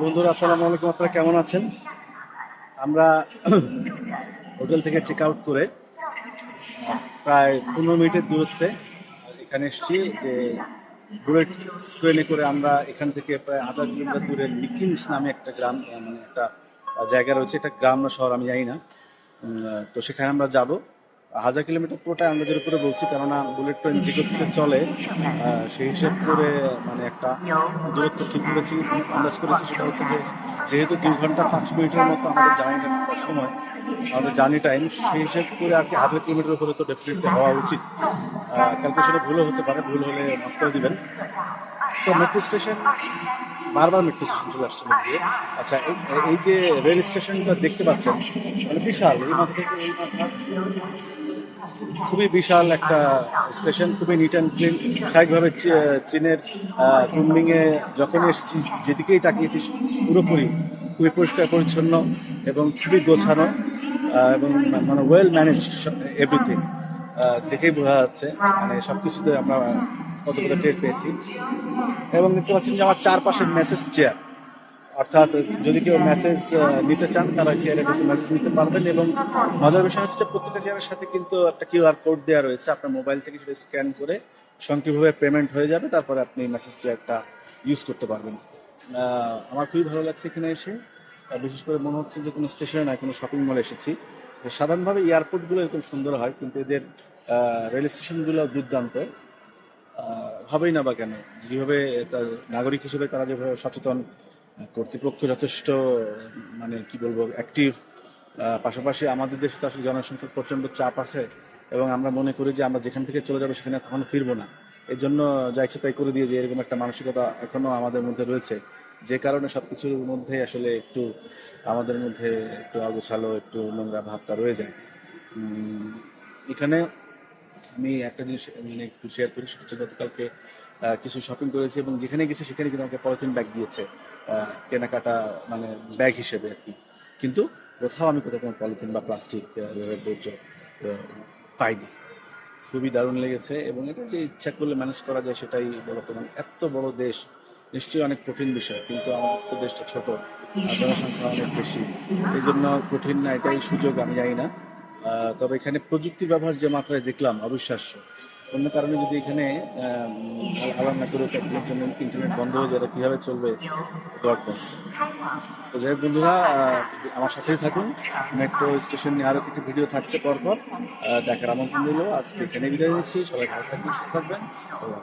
বন্ধুরা, আসসালামু আলাইকুম। আপনারা কেমন আছেন? আমরা হোটেল থেকে চেক আউট করে প্রায় পনেরো মিনিটের দূরত্বে এখানে এসেছি যে বুলেট ট্রেনে করে আমরা এখান থেকে প্রায় হাজার কিলোমিটার দূরে নিকিন্স নামে একটা গ্রাম মানে একটা জায়গা রয়েছে। এটা গ্রাম না শহর আমি জানি না। তো সেখানে আমরা যাব। হাজার কিলোমিটার পুরোটাই আন্দাজের উপরে বলছি, কেননা বুলেট ট্রেন যে গতিতে চলে সেই হিসেব করে মানে একটা দূরত্ব ঠিক করেছি আন্দাজ করেছি সেটা হচ্ছে যে, যেহেতু দুই ঘণ্টা পাঁচ মিনিটের মতো আমাদের জার্নিটা সময়, আমাদের জার্নি টাইম সেই হিসেব করে আর কি হাজার কিলোমিটার উপরে তো ডেফিনেটলি হওয়া উচিত। ক্যালকুলেশনে ভুলও হতে পারে, ভুল হলে মাফ করে দিবেন। তো মেট্রো স্টেশন বারবার মেট্রো স্টেশন চলে আসছে আচ্ছা এই যে রেল স্টেশনটা দেখতে পাচ্ছেন মানে বিশাল খুবই বিশাল একটা স্টেশন খুবই নিট অ্যান্ড ক্লিন স্বাভাবিকভাবে চীনের কুম্বিংয়ে যখন এসেছি, যেদিকেই তাকিয়েছি, পুরোপুরি খুবই পরিষ্কার, পরিচ্ছন্ন এবং খুবই গোছানো এবং মানে ওয়েল ম্যানেজ এভরিথিং দেখেই বোঝা যাচ্ছে মানে সব কিছুতে আমরা কতগুলো টের পেয়েছি। এবং দেখতে পাচ্ছেন যে আমার চারপাশে মেসেজ চেয়ার অর্থাৎ যদি কেউ মেসেজ নিতে চান, তারা চেয়ারে বসে মেসেজ নিতে পারবেন এবং মজার বিষয় হচ্ছে প্রত্যেকটা চেয়ারের সাথে কিন্তু একটা কিউআর কোড দেওয়া রয়েছে। আপনার মোবাইল থেকে সেটা স্ক্যান করে সংক্ষিপ্তভাবে পেমেন্ট হয়ে যাবে, তারপরে আপনি মেসেজ একটা ইউজ করতে পারবেন। আমার খুবই ভালো লাগছে এখানে এসে। বিশেষ করে মনে হচ্ছে যে কোনো স্টেশনে নয়, কোনো শপিং মলে এসেছি। সাধারণভাবে এয়ারপোর্টগুলো এরকম সুন্দর হয়, কিন্তু এদের রেল স্টেশনগুলো দুর্দান্ত। হবেই না বা কেন? যেভাবে নাগরিক হিসেবে তারা যেভাবে সচেতন কর্তৃপক্ষ যথেষ্ট মানে কি বলব অ্যাক্টিভ পাশাপাশি আমাদের দেশে তো আসলে জনসংখ্যার প্রচণ্ড চাপ আছে এবং আমরা মনে করি যে আমরা যেখান থেকে চলে যাব সেখানে কখনো ফিরবো না। এর জন্য যা ইচ্ছে তাই করে দিয়ে যে এরকম একটা মানসিকতা এখনও আমাদের মধ্যে রয়েছে। যে কারণে সব কিছুর মধ্যে আসলে একটু, আমাদের মধ্যে একটু অগোছালো, একটু নোংরা ভাবটা রয়ে যায়। এখানে আমি একটা জিনিস মানে একটু শেয়ার করি, সেটা হচ্ছে গতকালকে কিছু শপিং করেছি এবং যেখানে গেছি সেখানে কিন্তু আমাকে পলিথিন ব্যাগ দিয়েছে কেনাকাটা মানে ব্যাগ হিসেবে আর কি। কিন্তু কোথাও আমি কোথাও কোনো পলিথিন বা প্লাস্টিক বর্জ্য পাইনি। খুবই দারুণ লেগেছে এবং এটা যে ইচ্ছা করলে ম্যানেজ করা যায় সেটাই বর্তমান এত বড় দেশ, নিশ্চয়ই অনেক কঠিন বিষয়, কিন্তু আমাদের তো দেশটা ছোট জনসংখ্যা অনেক বেশি। এই জন্য কঠিন না, এটাই সুযোগ, আমি জানি না। তবে এখানে প্রযুক্তির ব্যবহার যে মাত্রায় দেখলাম, অবিশ্বাস্য। অন্য কারণে যদি এখানে আলাদা না করে একদিনের জন্য ইন্টারনেট বন্ধ হয়ে যায় কীভাবে চলবে গড তো যাই বন্ধুরা আমার সাথেই থাকুন। মেট্রো স্টেশন নিয়ে আরও কিছু ভিডিও থাকছে পরপর। দেখার আমন্ত্রণ দিল আজকে এখানে বিদায় নিচ্ছি। সবাই ভালো থাকবেন, সুস্থ থাকবেন। আল্লাহ